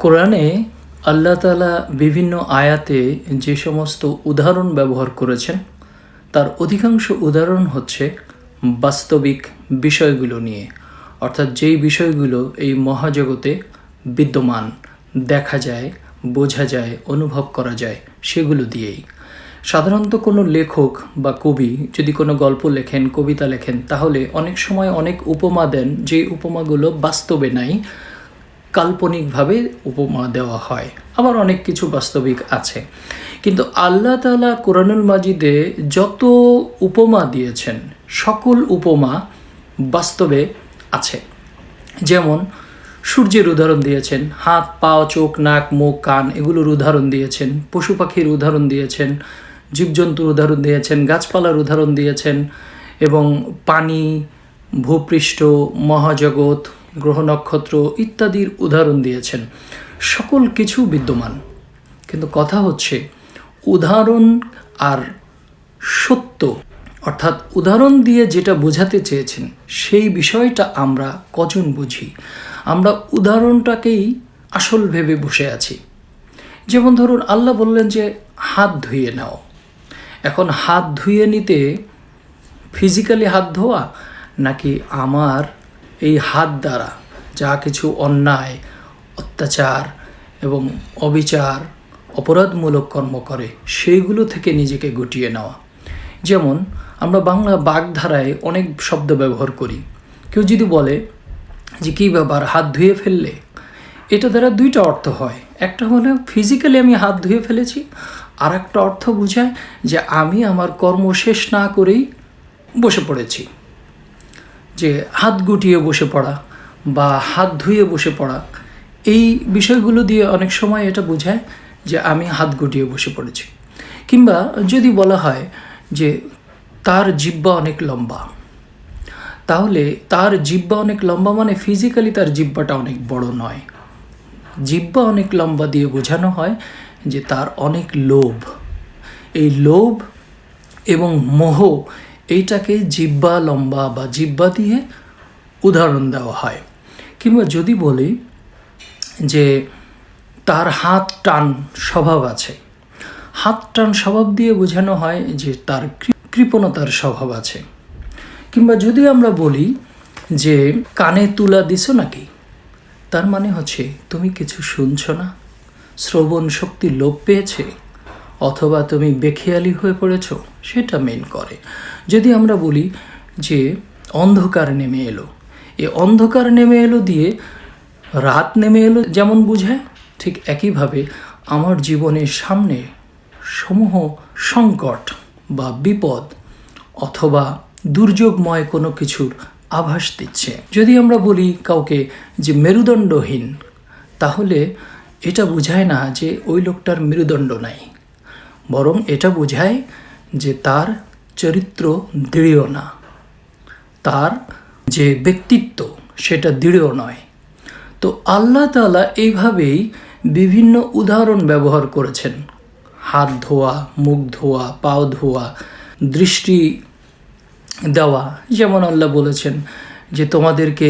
কোরআনে আল্লাহ তালা বিভিন্ন আয়াতে যে সমস্ত উদাহরণ ব্যবহার করেছেন, তার অধিকাংশ উদাহরণ হচ্ছে বাস্তবিক বিষয়গুলো নিয়ে। অর্থাৎ যেই বিষয়গুলো এই মহাজগতে বিদ্যমান, দেখা যায়, বোঝা যায়, অনুভব করা যায়, সেগুলো দিয়েই। সাধারণত কোনো লেখক বা কবি যদি কোনো গল্প লেখেন, কবিতা লেখেন, তাহলে অনেক সময় অনেক উপমা দেন যে উপমাগুলো বাস্তবে নাই কাল্পনিকভাবে উপমা দেওয়া হয়। আবার অনেক কিছু বাস্তবিক আছে। কিন্তু আল্লাহ তালা কোরআনুল মাজিদে যত উপমা দিয়েছেন, সকল উপমা বাস্তবে আছে। যেমন, সূর্যের উদাহরণ দিয়েছেন, হাত, পা, চোখ, নাক, মুখ, কান, এগুলোর উদাহরণ দিয়েছেন, পশু পাখির উদাহরণ দিয়েছেন, জীবজন্তুর উদাহরণ দিয়েছেন, গাছপালার উদাহরণ দিয়েছেন এবং পানি, ভূপৃষ্ঠ, মহাজগৎ গ্রহ নক্ষত্র ইত্যাদির উদাহরণ দিয়েছেন। সকল কিছু বিদ্যমান। কিন্তু কথা হচ্ছে, উদাহরণ আর সত্য, অর্থাৎ উদাহরণ দিয়ে যেটা বোঝাতে চেয়েছেন, সেই বিষয়টা আমরা কজন বুঝি? আমরা উদাহরণটাকেই আসল ভেবে বসে আছি। যেমন ধরুন, আল্লাহ বললেন যে, হাত ধুয়ে নাও। এখন হাত ধুয়ে নিতে ফিজিক্যালি হাত ধোয়া নাকি আমার এই হাত দ্বারা যা কিছু অন্যায়, অত্যাচার এবং অবিচার, অপরাধমূলক কর্ম করে, সেইগুলো থেকে নিজেকে গুটিয়ে নেওয়া। যেমন, আমরা বাংলা বাগধারায় অনেক শব্দ ব্যবহার করি। কেউ যদি বলে যে, কী ব্যাপার, হাত ধুয়ে ফেললে? এটা দ্বারা দুইটা অর্থ হয়। একটা হলো ফিজিক্যালি আমি হাত ধুয়ে ফেলেছি। আর একটা অর্থ বোঝায় যে, আমি আমার কর্ম শেষ না করেই বসে পড়েছি। যে হাত গুটিয়ে বসে পড়া বা হাত ধুয়ে বসে পড়া, এই বিষয়গুলো দিয়ে অনেক সময় এটা বোঝায় যে আমি হাত গুটিয়ে বসে পড়েছি। কিংবা যদি বলা হয় যে তার জিব্বা অনেক লম্বা, তাহলে তার জিব্বা অনেক লম্বা মানে ফিজিক্যালি তার জিব্বাটা অনেক বড় নয়। জিব্বা অনেক লম্বা দিয়ে বোঝানো হয় যে তার অনেক লোভ। এই লোভ এবং মোহ এইটাকে জিব্বা লম্বা বা জিব্বা দিয়ে উদাহরণ দেওয়া হয়। কিংবা যদি বলি যে তার হাত টান স্বভাব আছে, হাত টান স্বভাব দিয়ে বোঝানো হয় যে তার কৃপণতার স্বভাব আছে। কিংবা যদি আমরা বলি যে কানে তুলা দিছো নাকি, তার মানে হচ্ছে তুমি কিছু শুনছো না, শ্রবণ শক্তি লোপ পেয়েছে, অথবা তুমি বেখেয়ালি হয়ে পড়েছ, সেটা মেন করে। যদি আমরা বলি যে অন্ধকার নেমে এলো, এ অন্ধকার নেমে এলো দিয়ে রাত নেমে এলো যেমন বোঝায়, ঠিক একইভাবে আমার জীবনের সামনে সমূহ সংকট বা বিপদ অথবা দুর্যোগময় কোনো কিছুর আভাস দিচ্ছে। যদি আমরা বলি কাউকে যে মেরুদণ্ডহীন, তাহলে এটা বোঝায় না যে ওই লোকটার মেরুদণ্ড নাই, বরং এটা বোঝায় যে তার চরিত্র দৃঢ় না। তার যে ব্যক্তিত্ব, সেটা দৃঢ় নয়। তো আল্লাহ তালা এইভাবেই বিভিন্ন উদাহরণ ব্যবহার করেছেন। হাত ধোয়া, মুখ ধোয়া, পাও ধোয়া, দৃষ্টি দেওয়া, যেমন আল্লাহ বলেছেন যে, তোমাদেরকে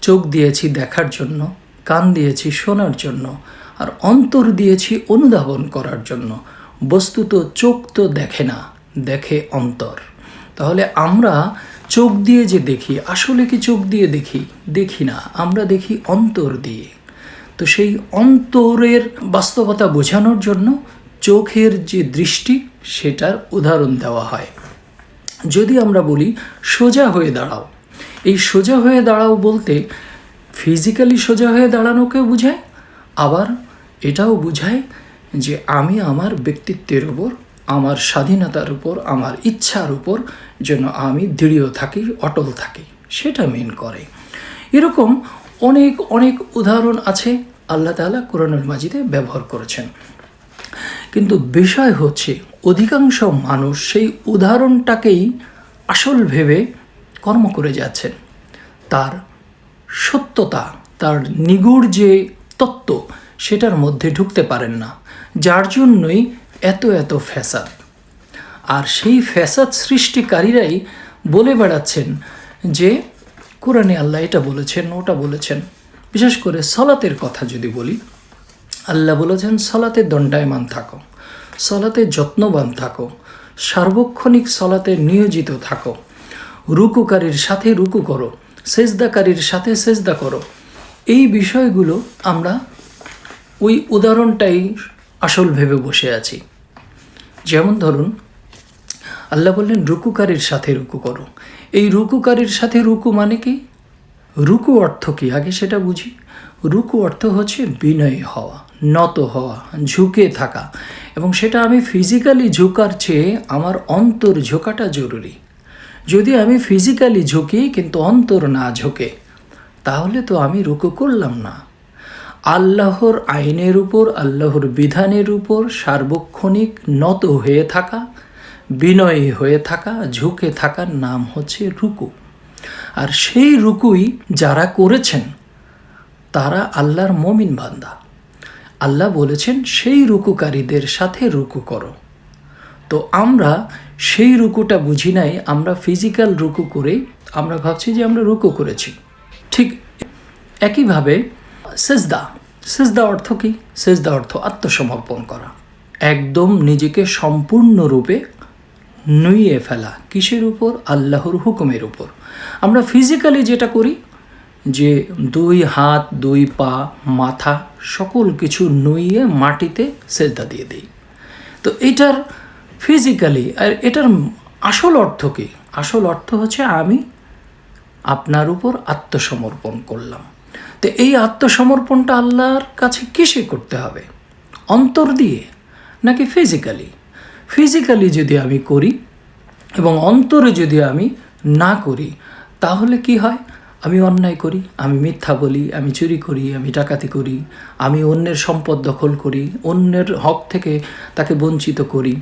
চোখ দিয়েছি দেখার জন্য, কান দিয়েছি শোনার জন্য, আর অন্তর দিয়েছি অনুধাবন করার জন্য। বস্তুত চোখ তো দেখে না। দেখে অন্তর। তাহলে আমরা চোখ দিয়ে যে দেখি, আসলে কি চোখ দিয়ে দেখি? দেখি না, আমরা দেখি অন্তর দিয়ে। তো সেই অন্তরের বাস্তবতা বোঝানোর জন্য চোখের যে দৃষ্টি, সেটার উদাহরণ দেওয়া হয়। যদি আমরা বলি, সোজা হয়ে দাঁড়াও। এই সোজা হয়ে দাঁড়াও বলতে ফিজিক্যালি সোজা হয়ে দাঁড়ানোকে বোঝায়, আবার এটাও বোঝায় যে আমি আমার ব্যক্তিত্বের উপর আমার স্বাধীনতার উপর, আমার ইচ্ছার উপর যেন আমি দৃঢ় থাকি, অটল থাকি, সেটা মেন করে। এরকম অনেক অনেক উদাহরণ আছে আল্লাহ তাআলা কোরআনুল মাজিদে ব্যবহার করেছেন। কিন্তু বিষয় হচ্ছে, অধিকাংশ মানুষ সেই উদাহরণটাকেই আসল ভেবে কর্ম করে যাচ্ছেন। তার সত্যতা, তার নিগুড় যে তত্ত্ব, সেটার মধ্যে ঢুকতে পারেন না। যার জন্যই এত এত ফ্যাসাদ। আর সেই ফ্যাসাদ সৃষ্টিকারীরাই বলে বেড়াচ্ছেন যে, কোরআনে আল্লাহ এটা বলেছেন, ওটা বলেছেন। বিশেষ করে সলাতের কথা যদি বলি, আল্লাহ বলেছেন, সলাতে দণ্ডায়মান থাকো, সলাতে যত্নবান থাকো, সার্বক্ষণিক সলাতে নিয়োজিত থাকো, রুকুকারীর সাথে রুকু করো, সেজদাকারীর সাথে সেজদা করো। এই বিষয়গুলো আমরা ওই উদাহরণটাই আসল ভেবে বসে আছি। যেমন ধরুন, আল্লাহ বললেন, রুকুকারীর সাথে রুকু করো। এই রুকুকারীর সাথে রুকু মানে কি? রুকু অর্থ কি? আগে সেটা বুঝি। রুকু অর্থ হচ্ছে বিনয়ী হওয়া, নত হওয়া, ঝুঁকে থাকা। এবং সেটা আমি ফিজিক্যালি ঝুঁকার চেয়ে আমার অন্তর ঝোঁকাটা জরুরি। যদি আমি ফিজিক্যালি ঝুঁকি, কিন্তু অন্তর না ঝোঁকে, তাহলে তো আমি রুকু করলাম না। আল্লাহর আইনের উপর, আল্লাহর বিধানের উপর সার্বক্ষণিক নত হয়ে থাকা, বিনয়ী হয়ে থাকা, ঝুঁকে থাকার নাম হচ্ছে রুকু। আর সেই রুকুই যারা করেছেন, তারা আল্লাহর মমিন বান্দা। আল্লাহ বলেছেন, সেই রুকুকারীদের সাথে রুকু করো। তো আমরা সেই রুকুটা বুঝি নাই, আমরা ফিজিক্যাল রুকু করে আমরা ভাবছি যে আমরা রুকু করেছি। ঠিক একইভাবে সেজদা। সেজদা অর্থ কি? সেজদা অর্থ আত্মসমর্পণ করা। একদম নিজেকে সম্পূর্ণরূপে নুইয়ে ফেলা। কিসের উপর? আল্লাহর হুকুমের উপর। আমরা ফিজিক্যালি যেটা করি, যে দুই হাত, দুই পা, মাথা, সকল কিছু নুইয়ে মাটিতে সেজদা দিয়ে দিই। তো এটার ফিজিক্যালি আর এটার আসল অর্থ কি? আসল অর্থ হচ্ছে আমি আপনার উপর আত্মসমর্পণ করলাম। তো এই আত্মসমর্পণটা আল্লাহর কাছে কিসে করতে হবে? অন্তর দিয়ে নাকি ফিজিক্যালি ফিজিক্যালি যদি আমি করি এবং অন্তরে যদি আমি না করি, তাহলে কি হয়? আমি অন্যায় করি, আমি মিথ্যা বলি, আমি চুরি করি, আমি ডাকাতি করি, আমি অন্যের সম্পদ দখল করি, অন্যের হক থেকে তাকে বঞ্চিত করি,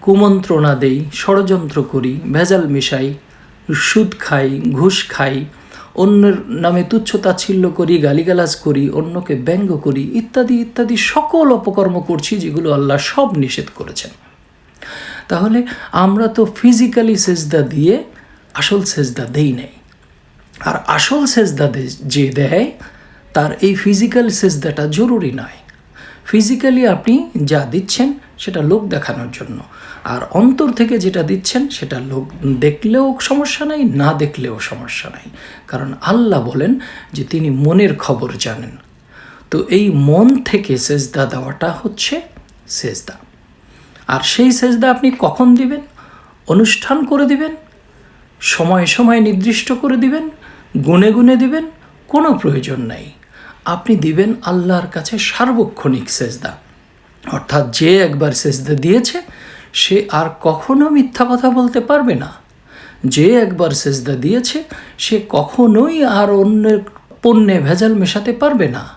কুমন্ত্রণা দেই, ষড়যন্ত্র করি, ভেজাল মিশাই, সুদ খাই, ঘুষ খাই অন্যের নামে তুচ্ছ তাচ্ছিল্য করি, গালিগালাজ করি, অন্যকে ব্যঙ্গ করি, ইত্যাদি ইত্যাদি সকল অপকর্ম করছি যেগুলো আল্লাহ সব নিষেধ করেছেন। তাহলে আমরা তো ফিজিক্যালি সেজদা দিয়ে আসল সেজদা দেই নাই। আর আসল সেজদা যে দেয়, তার এই ফিজিক্যাল সেজদাটা জরুরি নয়। ফিজিক্যালি আপনি যা দিচ্ছেন সেটা লোক দেখানোর জন্য। আর অন্তর থেকে যেটা দিচ্ছেন, সেটা লোক দেখলেও সমস্যা নাই, না দেখলেও সমস্যা নাই। কারণ আল্লাহ বলেন যে তিনি মনের খবর জানেন। তো এই মন থেকে সেজদা দেওয়াটা হচ্ছে সেজদা। আর সেই সেজদা আপনি কখন দিবেন? অনুষ্ঠান করে দিবেন? সময় সময় নির্দিষ্ট করে দিবেন? গুনে গুনে দিবেন? কোনো প্রয়োজন নাই। আপনি দিবেন আল্লাহর কাছে সার্বক্ষণিক সেজদা। অর্থাৎ যে একবার সেজদা দিয়েছে, সে আর কখনো মিথ্যা কথা বলতে পারবে না। যে একবার সেজদা দিয়েছে, সে কখনোই আর অন্যের পণ্যে ভেজাল মেশাতে পারবে না।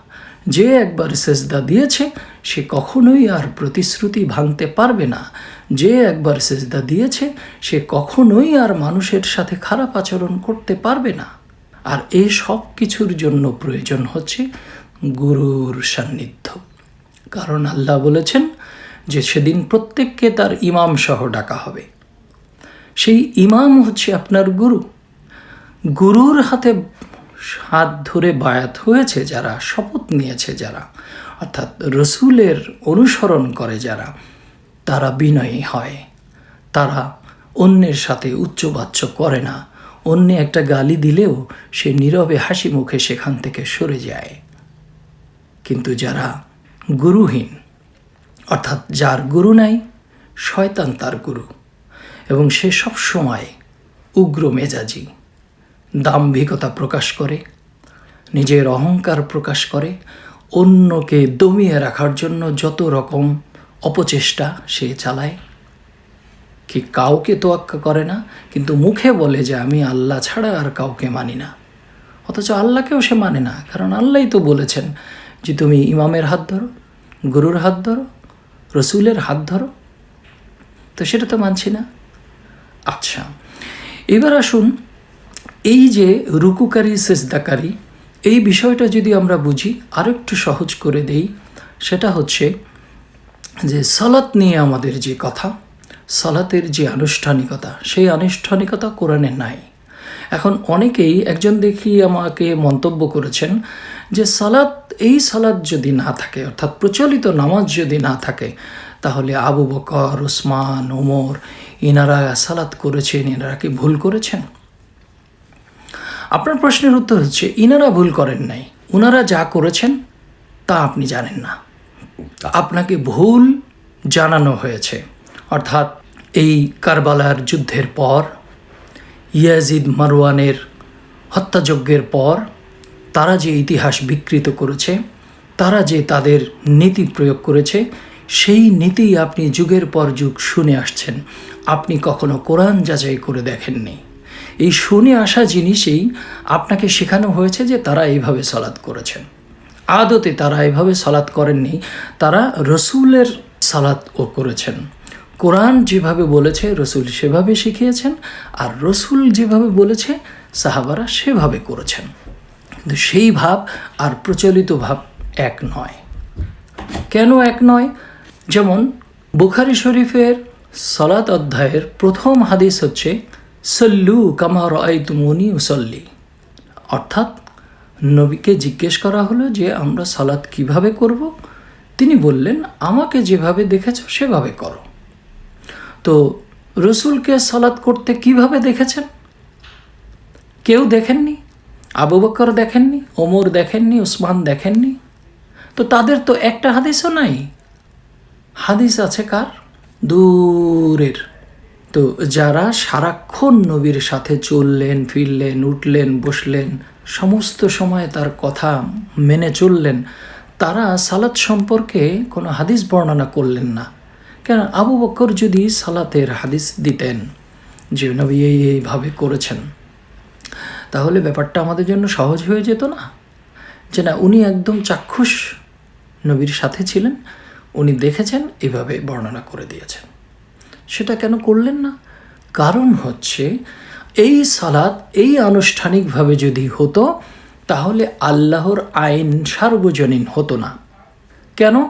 যে একবার সেজদা দিয়েছে, সে কখনোই আর প্রতিশ্রুতি ভাঙতে পারবে না। যে একবার সেজদা দিয়েছে, সে কখনোই আর মানুষের সাথে খারাপ আচরণ করতে পারবে না। আর এই সব কিছুর জন্য প্রয়োজন হচ্ছে গুরুর সান্নিধ্য। কারণ আল্লাহ বলেছেন যে সেদিন প্রত্যেককে তার ইমাম সহ ডাকা হবে। সেই ইমাম হচ্ছে আপনার গুরু। গুরুর হাতে হাত ধরে বায়াত হয়েছে যারা, শপথ নিয়েছে যারা, অর্থাৎ রসুলের অনুসরণ করে যারা, তারা বিনয়ী হয়। তারা অন্যের সাথে উচ্চবাচ্য করে না। অন্য একটা গালি দিলেও সে নীরবে হাসি মুখে সেখান থেকে সরে যায়। কিন্তু যারা গুরুহীন, অর্থাৎ যার গুরু নাই, শয়তান তার গুরু, এবং সে সব সময় উগ্র মেজাজি, দাম্ভিকতা প্রকাশ করে, নিজের অহংকার প্রকাশ করে, অন্যকে দমিয়ে রাখার জন্য যত রকম অপচেষ্টা সে চালায়। কি কাউকে তোয়াক্কা করে না, কিন্তু মুখে বলে যে আমি আল্লাহ ছাড়া আর কাউকে মানি না। অথচ আল্লাহকেও সে মানে না, কারণ আল্লাহই তো বলেছেন যে তুমি ইমামের হাত ধরো, গুরুর হাত ধরো, রসুলের হাত ধরো, তো সেটা তো মানছি না। আচ্ছা এবার আসুন এই যে রুকুকারী, সেজদাকারী, এই বিষয়টা যদি আমরা বুঝি, আরেকটু সহজ করে দেই, সেটা হচ্ছে যে সালাত নিয়ে আমাদের যে কথা, সালাতের যে আনুষ্ঠানিকতা, সেই আনুষ্ঠানিকতা কোরআনে নাই। এখন অনেকেই একজন দেখি আমাকে মন্তব্য করেছেন যে সালাত এই সালাদ যদি না থাকে, অর্থাৎ প্রচলিত নামাজ যদি না থাকে, তাহলে আবু বকর ওসমান ওমর ইনারা সালাত করেছেন, ইনারা কি ভুল করেছেন? আপনার প্রশ্নের উত্তর হচ্ছে, ইনারা ভুল করেন নাই। ওনারা যা করেছেন, তা আপনি জানেন না। আপনাকে ভুল জানানো হয়েছে। অর্থাৎ এই কারবালার যুদ্ধের পর, ইয়াজিদ মারওয়ানের হত্যাযজ্ঞের পর তারা যে ইতিহাস বিকৃত করেছে, তারা যে তাদের নীতি প্রয়োগ করেছে, সেই নীতি আপনি যুগের পর যুগ শুনে আসছেন। আপনি কখনো কোরআন যাচাই করে দেখেননি। এই শুনে আসা জিনিসেই আপনাকে শেখানো হয়েছে যে তারা এইভাবে সলাৎ করেছেন। আদতে তারা এভাবে সালাত করেননি, তারা রসুলের সালাত ও করেছেন। কোরআন যেভাবে বলেছে, রসুল সেভাবে শিখিয়েছেন, আর রসুল যেভাবে বলেছে, সাহাবারা সেভাবে করেছেন। কিন্তু সেই ভাব আর প্রচলিত ভাব এক নয়। কেন এক নয়? যেমন বুখারি শরীফের সলাত অধ্যায়ের প্রথম হাদিস হচ্ছে, সল্লু কামার আই তুমনি উসল্লি। অর্থাৎ নবীকে জিজ্ঞেস করা হলো যে, আমরা সালাত কীভাবে করব? তিনি বললেন, আমাকে যেভাবে দেখেছ, সেভাবে করো। তো রসুলকে সালাত করতে কীভাবে দেখেছেন? কেউ দেখেননি? আবু বকর দেখেননি, ওমর দেখেননি ওসমান দেখেননি। তো তাদের তো একটা হাদিসও নাই। হাদিস আছে কার? দূরের। তো যারা সারাক্ষণ নবীর সাথে চললেন, ফিরলেন, উঠলেন, বসলেন, সমস্ত সময় তার কথা মেনে চললেন, তারা সালাত সম্পর্কে কোনো হাদিস বর্ণনা করলেন না। কেন? আবু বকর যদি সালাতের হাদিস দিতেন যে নবী এই, এইভাবে করেছেন তাহলে ব্যাপারটা আমাদের জন্য সহজ হয়ে যেত না? যে না, উনি একদম চাক্ষুষ নবীর সাথে ছিলেন, উনি দেখেছেন, এভাবে বর্ণনা করে দিয়েছেন। সেটা কেন করলেন না? কারণ হচ্ছে, এই সালাত এই আনুষ্ঠানিকভাবে যদি হতো, তাহলে আল্লাহর আইন সার্বজনীন হতো না। কেন?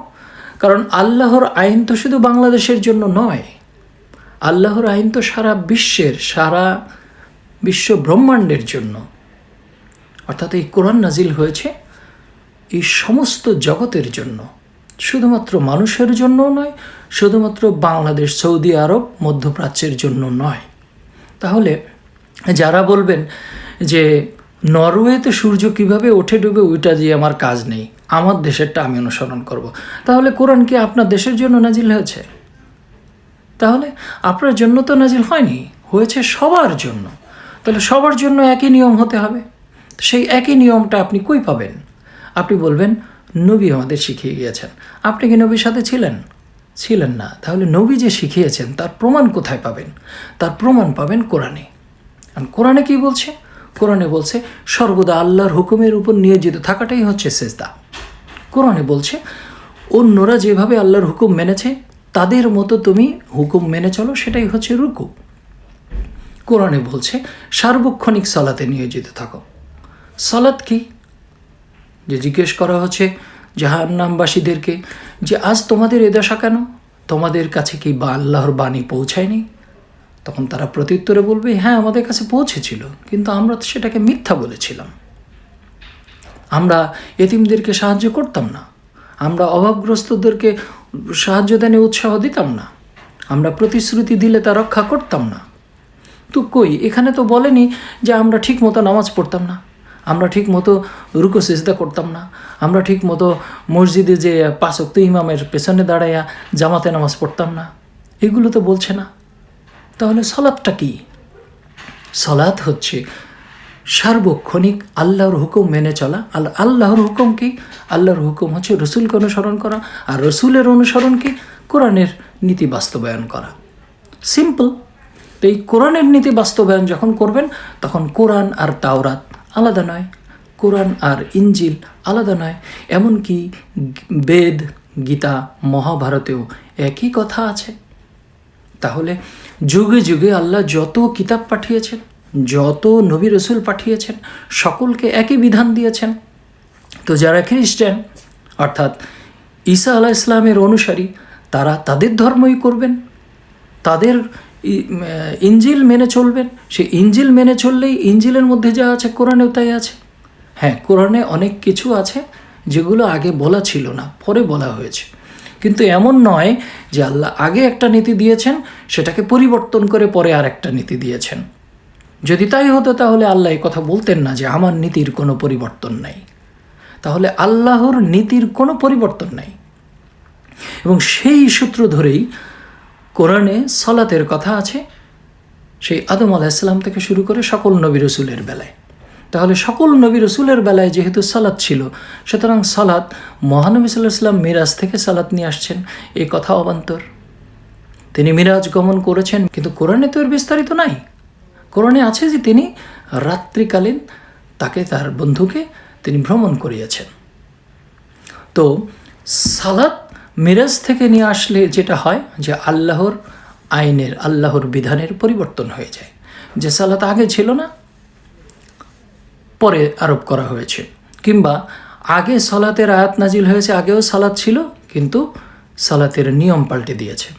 কারণ আল্লাহর আইন তো শুধু বাংলাদেশের জন্য নয়। আল্লাহর আইন তো সারা বিশ্বের, সারা বিশ্ব ব্রহ্মাণ্ডের জন্য। অর্থাৎ এই কোরআন নাজিল হয়েছে এই সমস্ত জগতের জন্য। শুধুমাত্র মানুষের জন্য নয়, শুধুমাত্র বাংলাদেশ, সৌদি আরব, মধ্যপ্রাচ্যের জন্য নয়। তাহলে যারা বলবেন যে নরওয়েতে সূর্য কীভাবে ওঠে ডুবে, ওইটা দিয়ে আমার কাজ নেই, আমার দেশেরটা আমি অনুসরণ করব। তাহলে কোরআন কি আপনার দেশের জন্য নাজিল হয়েছে? তাহলে আপনার জন্য তো নাজিল হয়নি, হয়েছে সবার জন্য। তাহলে সবার জন্য একই নিয়ম হতে হবে। সেই একই নিয়মটা আপনি কই পাবেন? আপনি বলবেন, নবী আমাদের শিখিয়ে গিয়েছেন। আপনি কি নবীর সাথে ছিলেন? ছিলেন না। তাহলে নবী যে শিখিয়েছেন, তার প্রমাণ কোথায় পাবেন? তার প্রমাণ পাবেন কোরআনে। আর কোরআনে কি বলছে? কোরআনে বলছে, সর্বদা আল্লাহর হুকুমের উপর নিয়োজিত থাকাটাই হচ্ছে সেজদা। কোরআনে বলছে, অন্যরা যেভাবে আল্লাহর হুকুম মেনেছে, তাদের মতো তুমি হুকুম মেনে চলো, সেটাই হচ্ছে রুকু। কোরআনে বলছে, সার্বক্ষণিক সালাতে নিয়োজিত থাকো। সালাত কি? যে জিজ্ঞেস করা হচ্ছে জাহান্নামবাসীদেরকে যে আজ তোমাদের এ দশা কেন? তোমাদের কাছে কি বা আল্লাহর বাণী পৌঁছায়নি? তখন তারা প্রত্যুত্তরে বলবে হ্যাঁ আমাদের কাছে পৌঁছেছিল, কিন্তু আমরা তো সেটাকে মিথ্যা বলেছিলাম। আমরা এতিমদেরকে সাহায্য করতাম না। আমরা অভাবগ্রস্তদেরকে সাহায্য দানে উৎসাহ দিতাম না। আমরা প্রতিশ্রুতি দিলে তা রক্ষা করতাম না। তো কই এখানে তো বলেনি যে আমরা ঠিক মতো নামাজ পড়তাম না। আমরা ঠিক মতো রুকো, সেজদা করতাম না। আমরা ঠিক মতো মসজিদে যে পাঁচক্ত ইমামের পেছনে দাঁড়াইয়া জামাতে নামাজ পড়তাম না। এগুলো তো বলছে না। তাহলে সলাদটা কি? সলাদ হচ্ছে সার্বক্ষণিক আল্লাহর হুকুম মেনে চলা। আল্লাহ আল্লাহর হুকুম কি? আল্লাহর হুকুম হচ্ছে রসুলকে অনুসরণ করা। আর রসুলের অনুসরণ কি কোরআনের নীতি বাস্তবায়ন করা। সিম্পল। তো এই কোরআনের নীতি বাস্তবায়ন যখন করবেন, তখন কোরআন আর তাওরাত আলাদা নয়। কোরআন আর ইঞ্জিল আলাদা নয়। এমনকি বেদ, গীতা, মহাভারতেও একই কথা আছে। তাহলে যুগে যুগে আল্লাহ যত কিতাব পাঠিয়েছেন, যত নবী রসুল পাঠিয়েছেন, সকলকে একই বিধান দিয়েছেন। তো যারা খ্রিস্টান, অর্থাৎ ঈসা আলাহ ইসলামের অনুসারী, তারা তাদের ধর্মই করবেন। তাদের ইঞ্জিল মেনে চলবেন। সেই ইঞ্জিল মেনে চললেই ইঞ্জিলের মধ্যে যা আছে, কোরআনেও তাই আছে। হ্যাঁ কোরআনে অনেক কিছু আছে যেগুলো আগে বলা ছিল না, পরে বলা হয়েছে। কিন্তু এমন নয় যে আল্লাহ আগে একটা নীতি দিয়েছেন, সেটাকে পরিবর্তন করে পরে আর একটা নীতি দিয়েছেন। যদি তাই হতো তাহলে আল্লাহ এই কথা বলতেন না যে আমার নীতির কোনো পরিবর্তন নাই। তাহলে আল্লাহর নীতির কোনো পরিবর্তন নাই। এবং সেই সূত্র ধরেই কোরআনে সলাতের কথা আছে। সেই আদম আলাহিসাল্লাম থেকে শুরু করে সকল নবী রসুলের বেলায়। তাহলে সকল নবী রসুলের বেলায় যেহেতু সালাত ছিল, সুতরাং সালাত মহানবী সাল্লাহ সাল্লাম মিরাজ থেকে সালাত নিয়ে আসছেন। এই কথা অবান্তর। তিনি মিরাজ গমন করেছেন, কিন্তু কোরআনে তো এর বিস্তারিত নাই। কোরআনে আছে যে তিনি রাত্রিকালীন তাকে, তার বন্ধুকে তিনি ভ্রমণ করিয়েছেন। তো সালাত মিরাজ থেকে নিয়ে আসলে যেটা হয় যে আল্লাহর আইনের, আল্লাহর বিধানের পরিবর্তন হয়ে যায়। যে সালাত আগে ছিল না, পরে আরোপ করা হয়েছে। কিংবা আগে সালাতের আয়াত নাজিল হয়েছে, আগেও সালাত ছিল, কিন্তু সালাতের নিয়ম পাল্টে দিয়েছে।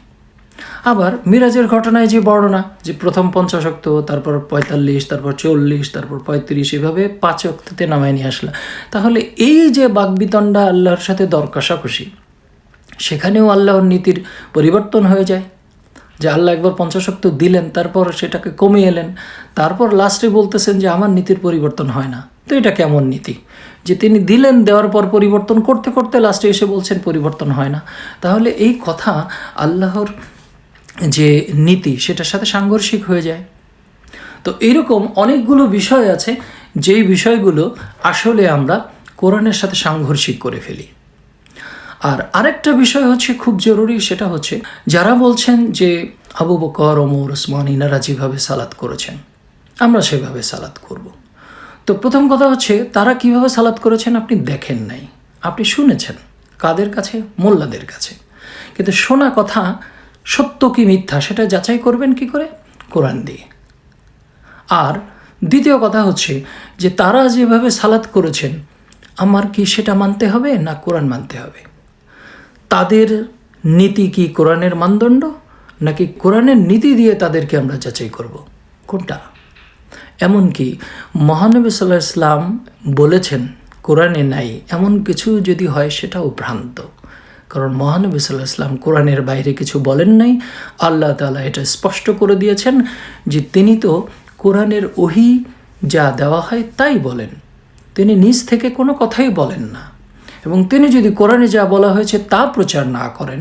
আবার মিরাজের ঘটনায় যে বর্ণনা, যে প্রথম পঞ্চাশক্ত, তারপর পঁয়তাল্লিশ, তারপর চল্লিশ, তারপর পঁয়ত্রিশ, এভাবে পাঁচ অক্ততে নামায় নিয়ে আসলাম তাহলে এই যে বাগবিতণ্ডা আল্লাহর সাথে দর কষাকষি সেখানেও আল্লাহর নীতির পরিবর্তন হয়ে যায়। যে আল্লাহ একবার পঞ্চাশক্ত দিলেন, তারপর সেটাকে কমিয়ে এলেন, তারপর লাস্টে বলতেছেন যে আমার নীতির পরিবর্তন হয় না। তো এটা কেমন নীতি? যে তিনি দিলেন, দেওয়ার পর পরিবর্তন করতে করতে লাস্টে এসে বলছেন পরিবর্তন হয় না। তাহলে এই কথা আল্লাহর যে নীতি, সেটার সাথে সাংঘর্ষিক হয়ে যায়। তো এইরকম অনেকগুলো বিষয় আছে, যেই বিষয়গুলো আসলে আমরা কোরআনের সাথে সাংঘর্ষিক করে ফেলি। আর আরেকটা বিষয় হচ্ছে খুব জরুরি, সেটা হচ্ছে যারা বলছেন যে আবু বকর, ওমর, ওসমান, ইনারা যেভাবে সালাত করেছেন, আমরা সেভাবে সালাত করব। তো প্রথম কথা হচ্ছে, তারা কীভাবে সালাত করেছেন আপনি দেখেন নাই। আপনি শুনেছেন, কাদের কাছে? মোল্লাদের কাছে। কিন্তু শোনা কথা সত্য কি মিথ্যা, সেটা যাচাই করবেন কি করে? কোরআন দিয়ে। আর দ্বিতীয় কথা হচ্ছে যে তারা যেভাবে সালাত করেছেন, আমার কি সেটা মানতে হবে না কোরআন মানতে হবে? তাদের নীতি কি কোরআনের মানদণ্ড? নাকি কোরআনের নীতি দিয়ে তাদেরকে আমরা যাচাই করব? কোনটা? এমনকি মহানবী সাল্লাহ ইসলাম বলেছেন, কোরআনে নাই, এমন কিছু যদি হয় সেটাও ভ্রান্ত। কারণ মহানবী সাল্লাহ ইসলাম কোরআনের বাইরে কিছু বলেন নাই। আল্লাহ তালা এটা স্পষ্ট করে দিয়েছেন যে তিনি তো কোরআনের ওহি যা দেওয়া হয় তাই বলেন। তিনি নিজ থেকে কোনো কথাই বলেন না। এবং তিনি যদি কোরআনে যা বলা হয়েছে তা প্রচার না করেন,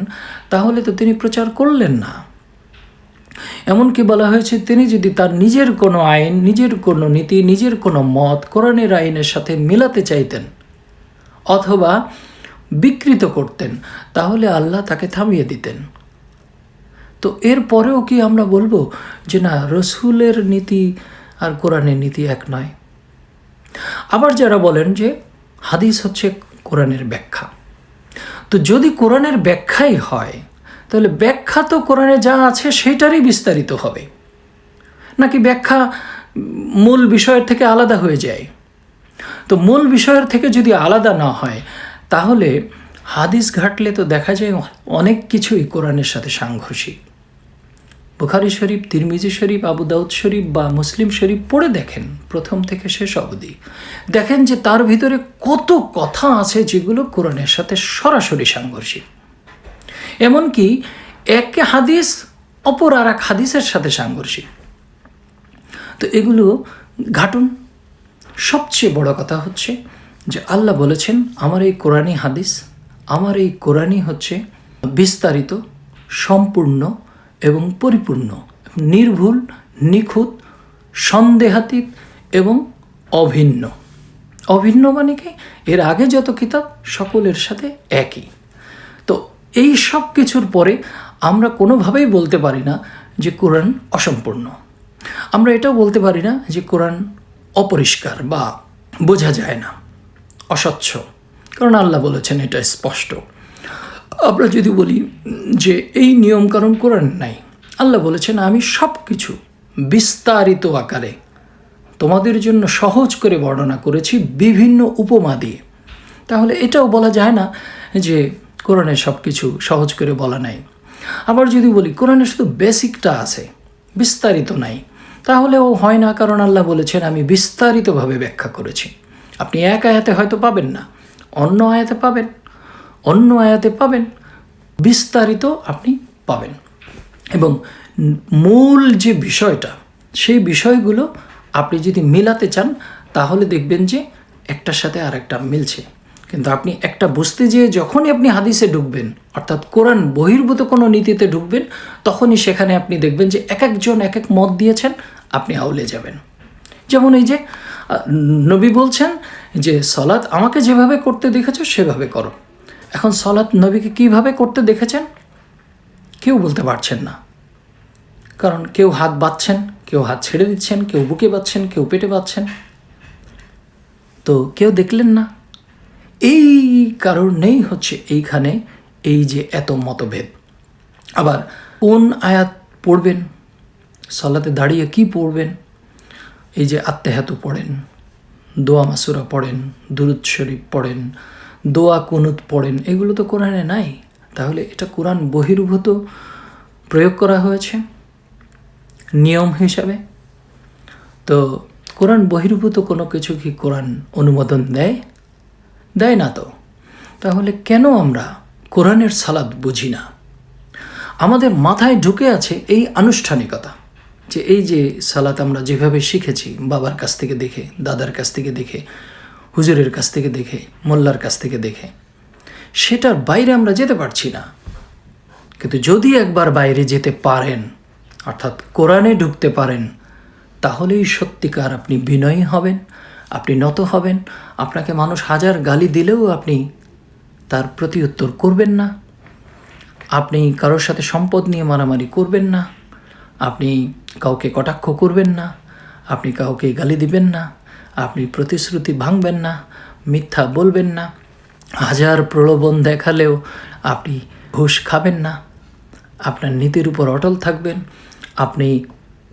তাহলে তো তিনি প্রচার করলেন না। এমনকি বলা হয়েছে, তিনি যদি তার নিজের কোনো আইন, নিজের কোনো নীতি, নিজের কোনো মত কোরআনের আইনের সাথে মিলাতে চাইতেন অথবা বিকৃত করতেন, তাহলে আল্লাহ তাকে থামিয়ে দিতেন। তো এর পরেও কি আমরা বলব যে না, রসুলের নীতি আর কোরআনের নীতি এক নয়? আবার যারা বলেন যে হাদিস হচ্ছে কোরআনের ব্যাখ্যা। তো যদি কোরআনের ব্যাখ্যাই হয়, তাহলে ব্যাখ্যা তো কোরআনে যা আছে সেটারই বিস্তারিত হবে। নাকি ব্যাখ্যা মূল বিষয়ের থেকে আলাদা হয়ে যায়? তো মূল বিষয়ের থেকে যদি আলাদা না হয়, তাহলে হাদিস ঘাটলে তো দেখা যায় অনেক কিছুই কোরআনের সাথে সাংঘর্ষিক। বুখারি শরীফ, তিরমিজি শরীফ, আবু দাউদ শরীফ বা মুসলিম শরীফ পড়ে দেখেন, প্রথম থেকে শেষ অবধি। দেখেন যে তার ভিতরে কত কথা আছে যেগুলো কোরআনের সাথে সরাসরি সাংঘর্ষিক। এমনকি এক হাদিস অপর আর এক হাদিসের সাথে সাংঘর্ষিক। তো এগুলো ঘাটুন। সবচেয়ে বড় কথা হচ্ছে যে আল্লাহ বলেছেন, আমার এই কোরআনী হাদিস, আমার এই কোরআনই হচ্ছে বিস্তারিত, সম্পূর্ণ এবং পরিপূর্ণ, নির্ভুল, নিখুঁত, সন্দেহাতীত এবং অভিন্ন। অভিন্ন মানে কি? এর আগে যত কিতাব, সকলের সাথে একই। তো এই সব কিছুর পরে আমরা কোনোভাবেই বলতে পারি না যে কোরআন অসম্পূর্ণ। আমরা এটাও বলতে পারি না যে কোরআন অপরিষ্কার বা বোঝা যায় না, অস্বচ্ছ। কারণ আল্লাহ বলেছেন এটা স্পষ্ট। আমরা যদি বলি যে এই নিয়মকানুন কোরআন নাই, আল্লাহ বলেছেন, আমি সব কিছু বিস্তারিত আকারে তোমাদের জন্য সহজ করে বর্ণনা করেছি বিভিন্ন উপমা দিয়ে। তাহলে এটাও বলা যায় না যে কোরআনে সব কিছু সহজ করে বলা নাই। আবার যদি বলি কোরআনে শুধু বেসিকটা আছে, বিস্তারিত নাই, তাহলেও হয় না, কারণ আল্লাহ বলেছেন, আমি বিস্তারিতভাবে ব্যাখ্যা করেছি। আপনি এক আয়াতে হয়তো পাবেন না, অন্য আয়াতে পাবেন। অন্য আয়াতে পাবেন, বিস্তারিত আপনি পাবেন। এবং মূল যে বিষয়টা, সেই বিষয়গুলো আপনি যদি মিলাতে চান, তাহলে দেখবেন যে একটার সাথে আর একটা মিলছে। কিন্তু আপনি একটা বুঝতে যেয়ে যখনই আপনি হাদিসে ঢুকবেন, অর্থাৎ কোরআন বহির্ভূত কোনো নীতিতে ঢুকবেন, তখনই সেখানে আপনি দেখবেন যে এক একজন এক এক মত দিয়েছেন, আপনি আউলে যাবেন। যেমন এই যে নবী বলছেন যে সলাৎ আমাকে যেভাবে করতে দেখেছ, সেভাবে করো। এখন সলাৎ নবীকে কীভাবে করতে দেখেছেন? কেউ বলতে পারছেন না। কারণ কেউ হাত বাঁধছেন, কেউ হাত ছেড়ে দিচ্ছেন, কেউ বুকে বাঁধছেন, কেউ পেটে বাঁধছেন। তো কেউ দেখলেন না? এই কারণেই হচ্ছে এইখানে এই যে এত মতভেদ। আবার কোন আয়াত পড়বেন? সলাতে দাঁড়িয়ে কি পড়বেন? এই যে আত্মেহাতু পড়েন, দোয়া মাসুরা পড়েন, দুরুদ শরীফ পড়েন দোয়া কুনুত পড়েন, এগুলো তো কোরআনে নাই। তাহলে এটা কোরআন বহির্ভূত প্রয়োগ করা হয়েছে নিয়ম হিসাবে। তো কোরআন বহির্ভূত কোনো কিছু কি কোরআন অনুমোদন দেয়? দেয় না তো। তাহলে কেন আমরা কোরআনের সালাদ বুঝি না? আমাদের মাথায় ঢুকে আছে এই আনুষ্ঠানিকতা, যে এই যে সালাত আমরা যেভাবে শিখেছি, বাবার কাছ থেকে দেখে, দাদার কাছ থেকে দেখে হুজুরের কাছ থেকে দেখে, মোল্লার কাছ থেকে দেখে। সেটার বাইরে আমরা যেতে পারছি না। কিন্তু যদি একবার বাইরে যেতে পারেন, অর্থাৎ কোরআনে ঢুকতে পারেন, তাহলেই সত্যিকার আপনি বিনয়ী হবেন, আপনি নত হবেন। আপনাকে মানুষ হাজার গালি দিলেও আপনি তার প্রতি উত্তর করবেন না। আপনি কারোর সাথে সম্পদ নিয়ে মারামারি করবেন না। আপনি কাউকে কটাক্ষ করবেন না। আপনি কাউকে গালি দিবেন না। আপনি প্রতিশ্রুতি ভাঙবেন না, মিথ্যা বলবেন না, হাজার প্রলোভন দেখালেও আপনি ঘুষ খাবেন না। আপনার নীতির উপর অটল থাকবেন, আপনি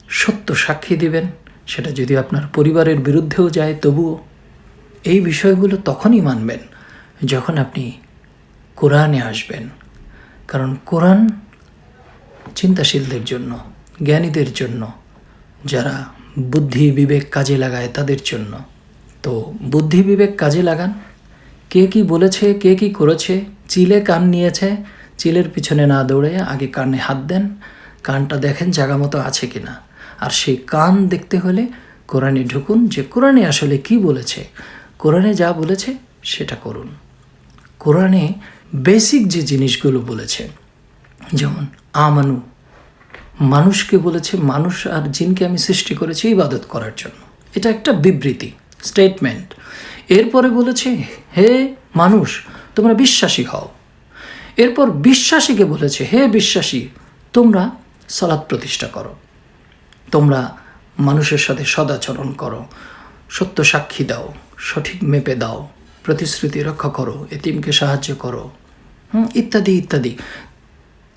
সত্য সাক্ষী দিবেন, সেটা যদি আপনার পরিবারের বিরুদ্ধেও যায় তবুও। এই বিষয়গুলো তখনই মানবেন যখন আপনি কোরআনে আসবেন। কারণ কোরআন চিন্তাশীলদের জন্য, জ্ঞানীদের জন্য, যারা বুদ্ধি বিবেক কাজে লাগায় তাদের জন্য। তো বুদ্ধি বিবেক কাজে লাগান। কে কি বলেছে, কে কি করেছে, চিলে কান নিয়েছে, চিলের পিছনে না দৌড়ে আগে কানে হাত দেন, কানটা দেখেন জায়গা মতো আছে কিনা। আর সেই কান দেখতে হলে কোরআনে ঢুকুন যে কোরআনে আসলে কি বলেছে, কোরআনে যা বলেছে সেটা করুন। কোরআনে বেসিক যে জিনিসগুলো বলেছে, যেমন, আমানু মানুষকে বলেছে, মানুষ আর জিনকে আমি সৃষ্টি করেছি ইবাদত করার জন্য। এটা একটা বিবৃতি স্টেটমেন্ট এরপরে বলেছে, হে মানুষ, তোমরা বিশ্বাসী হও। এরপর বিশ্বাসীকে বলেছে, হে বিশ্বাসী, তোমরা সলাৎ প্রতিষ্ঠা করো। তোমরা মানুষের সাথে সদাচরণ করো, সত্য সাক্ষী দাও, সঠিক মেপে দাও, প্রতিশ্রুতি রক্ষা করো, এতিমকে সাহায্য করো। ইত্যাদি ইত্যাদি।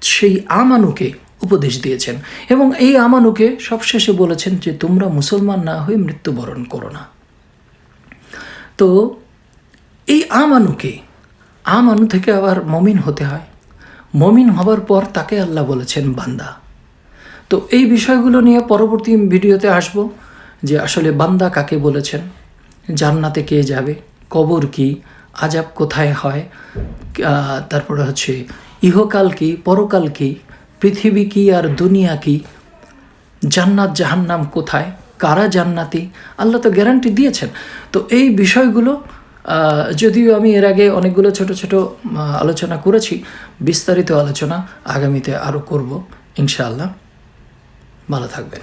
সেই আমানুকে উপদেশ দিয়েছেন। এবং এই আমানুকে সবশেষে বলেছেন যে, তোমরা মুসলমান না হয়ে মৃত্যুবরণ করো না। তো এই আমানুকে, আমানু থেকে আবার মমিন হতে হয়। মমিন হবার পর তাকে আল্লাহ বলেছেন বান্দা। তো এই বিষয়গুলো নিয়ে পরবর্তী ভিডিওতে আসব, যে আসলে বান্দা কাকে বলেছেন, জান্নাতে কে যাবে, কবর কি আজাব কোথায় হয় তারপরে হচ্ছে ইহকাল কি, পরকাল কি পৃথিবী কি আর দুনিয়া কি? জান্নাত, জাহান্নাম কোথায়? কারা জান্নাতি? আল্লাহ তো গ্যারান্টি দিয়েছেন। তো এই বিষয়গুলো যদিও আমি এর আগে অনেকগুলো ছোট ছোট আলোচনা করেছি, বিস্তারিত আলোচনা আগামীতে আরও করব, ইনশাআল্লাহ। ভালো থাকবেন।